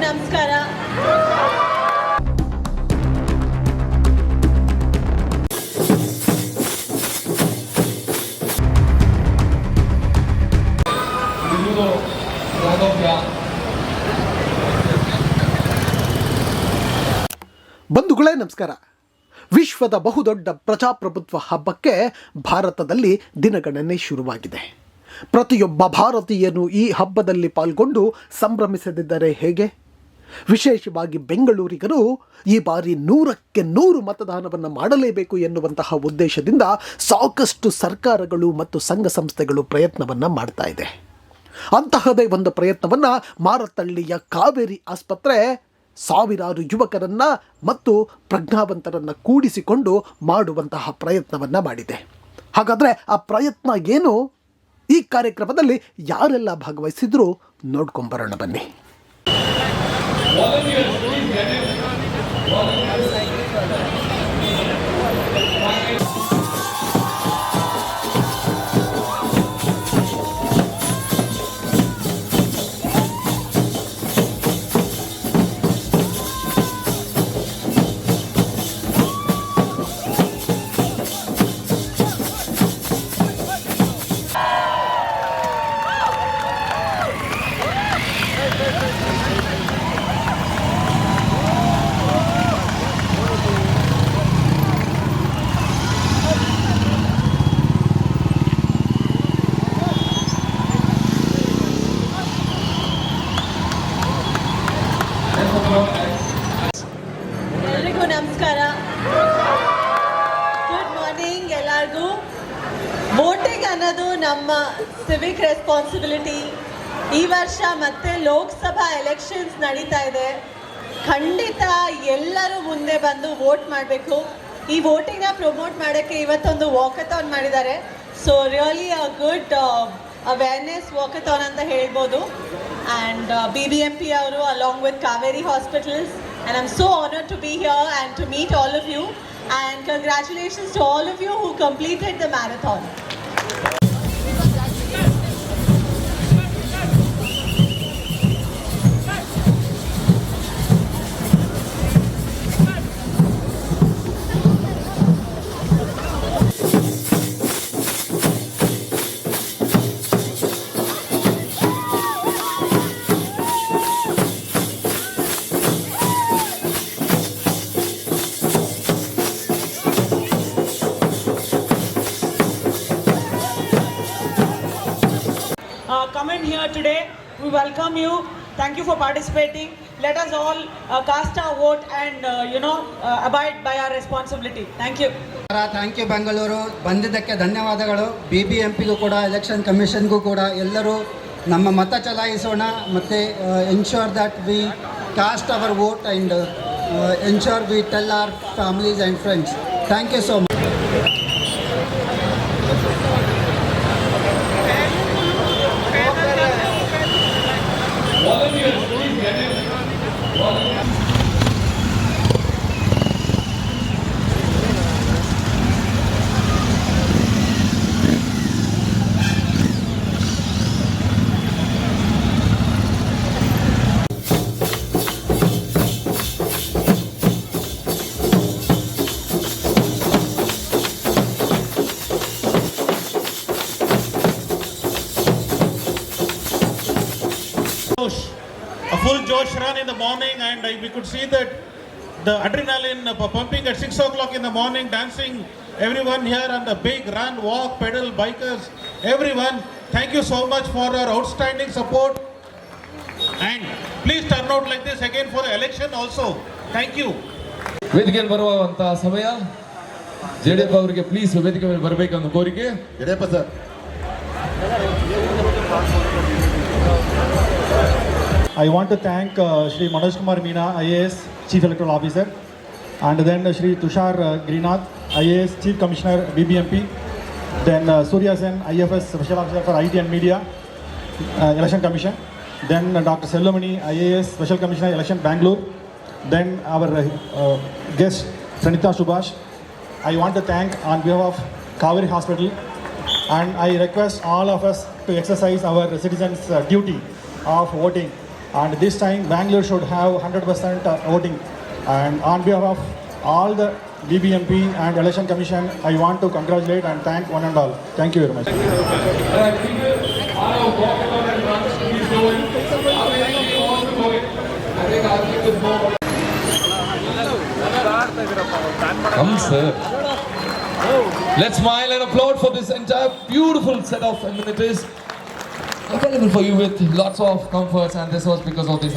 ನಮಸ್ಕಾರ. ಬಂಧುಗಳೇ, ನಮಸ್ಕಾರ. ವಿಶ್ವದ ಬಹುದೊಡ್ಡ ಪ್ರಜಾಪ್ರಭುತ್ವ ಹಬ್ಬಕ್ಕೆ ಭಾರತದಲ್ಲಿ ದಿನಗಣನೆ ಶುರುವಾಗಿದೆ. ಪ್ರತಿಯೊಬ್ಬ ಭಾರತೀಯನು ಈ ಹಬ್ಬದಲ್ಲಿ ಪಾಲ್ಗೊಂಡು ಸಂಭ್ರಮಿಸದಿದ್ದರೆ ಹೇಗೆ? ವಿಶೇಷವಾಗಿ ಬೆಂಗಳೂರಿಗರು ಈ ಬಾರಿ ನೂರಕ್ಕೆ ನೂರು ಮತದಾನವನ್ನು ಮಾಡಲೇಬೇಕು ಎನ್ನುವಂತಹ ಉದ್ದೇಶದಿಂದ ಸಾಕಷ್ಟು ಸರ್ಕಾರಗಳು ಮತ್ತು ಸಂಘ ಸಂಸ್ಥೆಗಳು ಪ್ರಯತ್ನವನ್ನು ಮಾಡ್ತಾ ಇದೆ. ಅಂತಹದೇ ಒಂದು ಪ್ರಯತ್ನವನ್ನು ಮಾರತಳ್ಳಿಯ ಕಾವೇರಿ ಆಸ್ಪತ್ರೆ ಸಾವಿರಾರು ಯುವಕರನ್ನು ಮತ್ತು ಪ್ರಜ್ಞಾವಂತರನ್ನು ಕೂಡಿಸಿಕೊಂಡು ಮಾಡುವಂತಹ ಪ್ರಯತ್ನವನ್ನು ಮಾಡಿದೆ. ಹಾಗಾದರೆ ಆ ಪ್ರಯತ್ನ ಏನು? ಈ ಕಾರ್ಯಕ್ರಮದಲ್ಲಿ ಯಾರೆಲ್ಲ ಭಾಗವಹಿಸಿದ್ರು ನೋಡ್ಕೊಂಬರೋಣ ಬನ್ನಿ. Oğlum yürü. Oğlum yürü. ಅನ್ನೋದು ನಮ್ಮ ಸಿವಿಕ್ ರೆಸ್ಪಾನ್ಸಿಬಿಲಿಟಿ ಈ ವರ್ಷ ಮತ್ತೆ ಲೋಕಸಭಾ ಎಲೆಕ್ಷನ್ಸ್ ನಡೀತಾ ಇದೆ. ಖಂಡಿತ ಎಲ್ಲರೂ ಮುಂದೆ ಬಂದು ವೋಟ್ ಮಾಡಬೇಕು. ಈ ವೋಟಿಂಗ್ನ ಪ್ರಮೋಟ್ ಮಾಡೋಕ್ಕೆ ಇವತ್ತೊಂದು ವಾಕಥಾನ್ ಮಾಡಿದ್ದಾರೆ. So really a good awareness walkathon ಅಂತ ಹೇಳ್ಬೋದು. And B B M P ಅವರು along with Kaveri hospitals and I so honour to be here and to meet all of you and congratulations to all of you who completed the marathon uh, come in here today. We welcome you. Thank you for participating. Let us all uh, cast our vote and uh, you know uh, abide by our responsibility. Thank you. Thank you Bengaluru ಬಂದಿದ್ದಕ್ಕೆ ಧನ್ಯವಾದಗಳು B B M ಪಿಗೂ ಕೂಡ election ಕಮಿಷನ್ಗೂ ಕೂಡ ಎಲ್ಲರೂ ನಮ್ಮ ಮತ ಚಲಾಯಿಸೋಣ ಮತ್ತು ensure that we cast our vote and ensure we tell our families and friends thank you so much Josh, a full Josh run in the morning, and I, we could see that the adrenaline uh, pumping at 6 o'clock in the morning, dancing, everyone here on the big run, walk, pedal, bikers, everyone. Thank you so much for your outstanding support. And please turn out like this again for the election also. Thank you. ವೇದಿಕೆಯಲ್ಲಿ ಬರುವಂತಹ ಸಮಯ ಜೆಡಿಎಫ್ ಅವರಿಗೆ please ವೇದಿಕೆ ಮೇಲೆ ಬರಬೇಕನ್ನೋ ಕೋರಿಕೆ Yediyurappa sir I want to thank uh, Shri Manoj Kumar Meena, IAS Chief Electoral Officer, and then uh, Shri Tushar uh, Greenath, IAS Chief Commissioner BBMP, then uh, Surya Sen, IFS Special Officer for IT and Media, uh, Election Commission, then uh, Dr. Selomani, IAS Special Commissioner Election Bangalore, then our uh, uh, guest Pranita Subhash. I want to thank on behalf of Kaveri Hospital and I request all of us to exercise our citizens' uh, duty of voting And this time, Bangalore should have 100% uh, voting. And on behalf of all the BBMP and Election Commission, I want to congratulate and thank one and all. Thank you very much. Come, sir. Let's smile and applaud for this entire beautiful set of amenities available for you with lots of comforts, and this was because of this.